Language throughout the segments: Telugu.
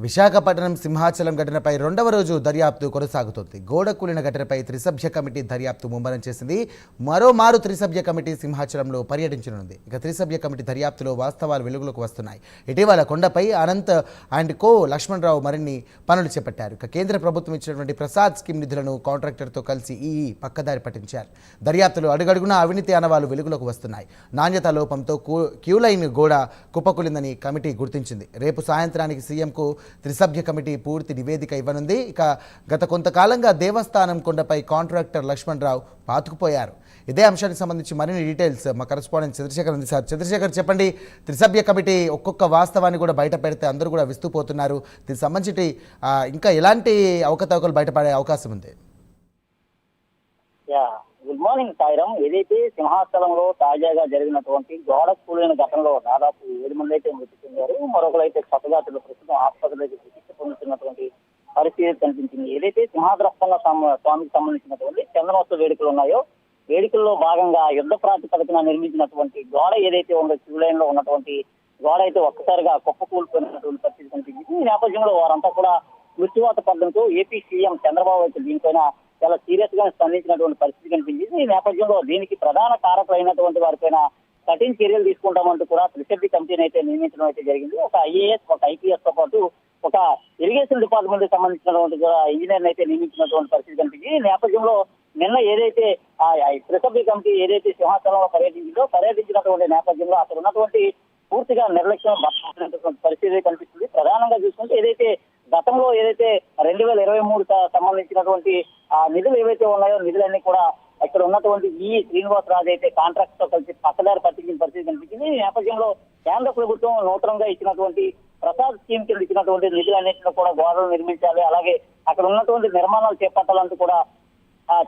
విశాఖపట్నం సింహాచలం ఘటనపై రెండవ రోజు దర్యాప్తు కొనసాగుతోంది. గోడ కూలిన ఘటనపై త్రిసభ్య కమిటీ దర్యాప్తు ముమ్మరం చేసింది. మరోమారు త్రిసభ్య కమిటీ సింహాచలంలో పర్యటించనుంది. ఇక త్రిసభ్య కమిటీ దర్యాప్తులో వాస్తవాలు వెలుగులోకి వస్తున్నాయి. ఇటీవల కొండపై అనంత్ అండ్ కో లక్ష్మణరావు మరిన్ని పనులు చేపట్టారు. ఇక కేంద్ర ప్రభుత్వం ఇచ్చినటువంటి ప్రసాద్ స్కీమ్ నిధులను కాంట్రాక్టర్తో కలిసి ఈ పక్కదారి పట్టించారు. దర్యాప్తులు అడుగడుగునా అవినీతి అనవాలు వెలుగులోకి వస్తున్నాయి. నాణ్యత లోపంతో కూ- క్యూలైన్ గోడ కుప్పకూలిందని కమిటీ గుర్తించింది. రేపు సాయంత్రానికి సీఎంకు త్రిసభ్య కమిటీ పూర్తి నివేదిక ఇవ్వనుంది. ఇక గత కొంతకాలంగా దేవస్థానం కొండపై కాంట్రాక్టర్ లక్ష్మణ్ రావు పాతుకుపోయారు. ఇదే అంశానికి సంబంధించి మరిన్ని డీటెయిల్స్ మా కరెస్పాండెంట్ చంద్రశేఖర్ ఉంది సార్ చంద్రశేఖర్ చెప్పండి త్రిసభ్య కమిటీ ఒక్కొక్క వాస్తవాన్ని కూడా బయట పెడితే అందరూ కూడా విస్తుపోతున్నారు దీనికి సంబంధించి ఇంకా ఎలాంటి అవకతవకలు బయటపడే అవకాశం ఉంది? యా గుడ్ మార్నింగ్ సాయిరం ఏదైతే సింహాచలంలో తాజాగా జరిగినటువంటి గోడ కూలిన ఘటనలో దాదాపు ఏడు మంది అయితే మృతి చెందారు మరొకరు అయితే క్షతగాతులు ప్రస్తుతం ఆసుపత్రిలో చికిత్స పొందుతున్నటువంటి పరిస్థితి కనిపించింది. ఏదైతే సింహాద్రస్థంగా స్వామికి సంబంధించినటువంటి చందనోత్సవ వేడుకలు ఉన్నాయో వేడుకల్లో భాగంగా యుద్ధ ప్రాతిపదికన నిర్మించినటువంటి గోడ ఏదైతే ఉందో క్యూ లో ఉన్నటువంటి గోడ అయితే ఒక్కసారిగా కుప్పకూలిపోయినటువంటి పరిస్థితి కనిపించింది. ఈ నేపథ్యంలో వారంతా కూడా మృత్యువాత పడడంతో ఏపీ సీఎం చంద్రబాబు అయితే దీనిపైన చాలా సీరియస్గా స్పందించినటువంటి పరిస్థితి కనిపించింది. ఈ నేపథ్యంలో దీనికి ప్రధాన కారకులైనటువంటి వారిపైన కఠిన చర్యలు తీసుకుంటామంటూ కూడా త్రిసభ్య కమిటీని అయితే నియమించడం అయితే జరిగింది. ఒక ఐఏఎస్ ఒక ఐపీఎస్తో పాటు ఒక ఇరిగేషన్ డిపార్ట్మెంట్కి సంబంధించినటువంటి కూడా ఇంజనీర్ అయితే నియమించినటువంటి పరిస్థితి కనిపించింది. ఈ నేపథ్యంలో నిన్న ఏదైతే ఆ త్రిసభ్య కమిటీ ఏదైతే సింహాచలంలో పర్యటించిందో పర్యటించినటువంటి నేపథ్యంలో అక్కడ ఉన్నటువంటి పూర్తిగా నిర్లక్ష్యం పరిస్థితి కనిపిస్తుంది. ప్రధానంగా చూసుకుంటే ఏదైతే గతంలో ఏదైతే రెండు వేల ఇరవై మూడు సంబంధించినటువంటి ఆ నిధులు ఏవైతే ఉన్నాయో నిధులన్నీ కూడా ఇక్కడ ఉన్నటువంటి ఈ శ్రీనివాస్ రాజు అయితే కాంట్రాక్ట్తో కలిసి పక్కదారి పట్టించిన పరిస్థితి కనిపించింది. ఈ నేపథ్యంలో కేంద్ర ప్రభుత్వం నూతనంగా ఇచ్చినటువంటి ప్రసాద్ స్కీమ్ కింద ఇచ్చినటువంటి నిధులన్నింటిలో కూడా గోడలు నిర్మించాలి. అలాగే అక్కడ ఉన్నటువంటి నిర్మాణాలు చేపట్టాలంటూ కూడా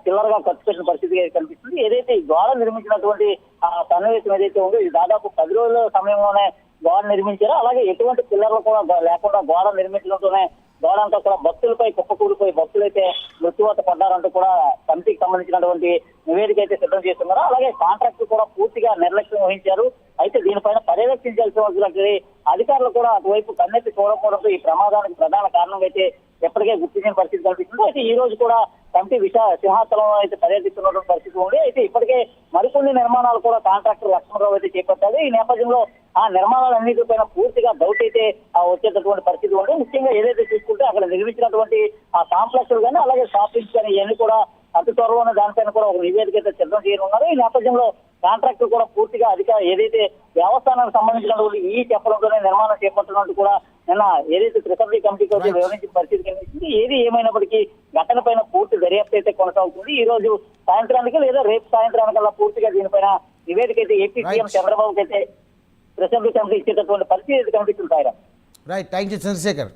చిల్లరగా ఖర్చు పెట్టిన పరిస్థితి కనిపిస్తుంది. ఏదైతే ఈ గోడ నిర్మించినటువంటి ఆ సన్నివేశం ఏదైతే ఉందో ఇది దాదాపు పది రోజుల సమయంలోనే గోడ నిర్మించారు. అలాగే ఎటువంటి పిల్లర్లు కూడా లేకుండా గోడ నిర్మించడంతోనే గోడ అంతా కూడా భక్తులపై కుప్పకూలిపోయి భక్తులైతే మృత్యువాత పడ్డారంటూ కూడా కమిటీకి సంబంధించినటువంటి నివేదిక అయితే సిద్ధం చేస్తున్నారు. అలాగే కాంట్రాక్ట్ కూడా పూర్తిగా నిర్లక్ష్యం వహించారు. అయితే దీనిపైన పర్యవేక్షించాల్సినటువంటి అధికారులు కూడా అటువైపు కన్నెత్తి చూడకపోవడంతో ఈ ప్రమాదానికి ప్రధాన కారణం అయితే ఎప్పటికే గుర్తించిన పరిస్థితి కనిపిస్తుంది. అయితే ఈ రోజు కూడా కమిటీ విశా సింహాచలం అయితే పర్యటిస్తున్నటువంటి పరిస్థితి ఉంది. అయితే ఇప్పటికే మరికొన్ని నిర్మాణాలు కూడా కాంట్రాక్టర్ లక్ష్మణరావు అయితే చేపట్టారు. ఈ నేపథ్యంలో ఆ నిర్మాణాలన్నిటిపైన పూర్తిగా డౌట్ అయితే వచ్చేటటువంటి పరిస్థితి ఉంది ముఖ్యంగా ఏదైతే చూసుకుంటే అక్కడ నిర్మించినటువంటి ఆ కాంప్లెక్స్ కానీ అలాగే షాపింగ్స్ కానీ ఇవన్నీ కూడా అతి త్వరలోనే దానిపైన కూడా ఒక నివేదిక అయితే సిద్ధం చేయనున్నారు. ఈ నేపథ్యంలో కాంట్రాక్టర్ కూడా పూర్తిగా అధిక ఏదైతే దేవస్థానానికి సంబంధించినటువంటి ఈ చెప్పడంతోనే నిర్మాణం చేపట్టినట్టు కూడా నిన్న ఏదైతే త్రిసభ్య కమిటీకి వచ్చి వివరించిన పరిస్థితి కనిపిస్తుంది ఏది ఏమైనప్పటికీ ఘటన పైన పూర్తి దర్యాప్తు అయితే కొనసాగుతుంది. ఈ రోజు సాయంత్రానికి లేదా రేపు సాయంత్రానికల్లా పూర్తిగా దీనిపైన నివేదిక అయితే ఏపీ సీఎం. చంద్రబాబుకి అయితే అసెంబ్లీ కమిటీ ఇచ్చేటటువంటి పరిస్థితి అయితే కనిపిస్తుంది రైట్ థ్యాంక్ యూ చంద్రశేఖర్.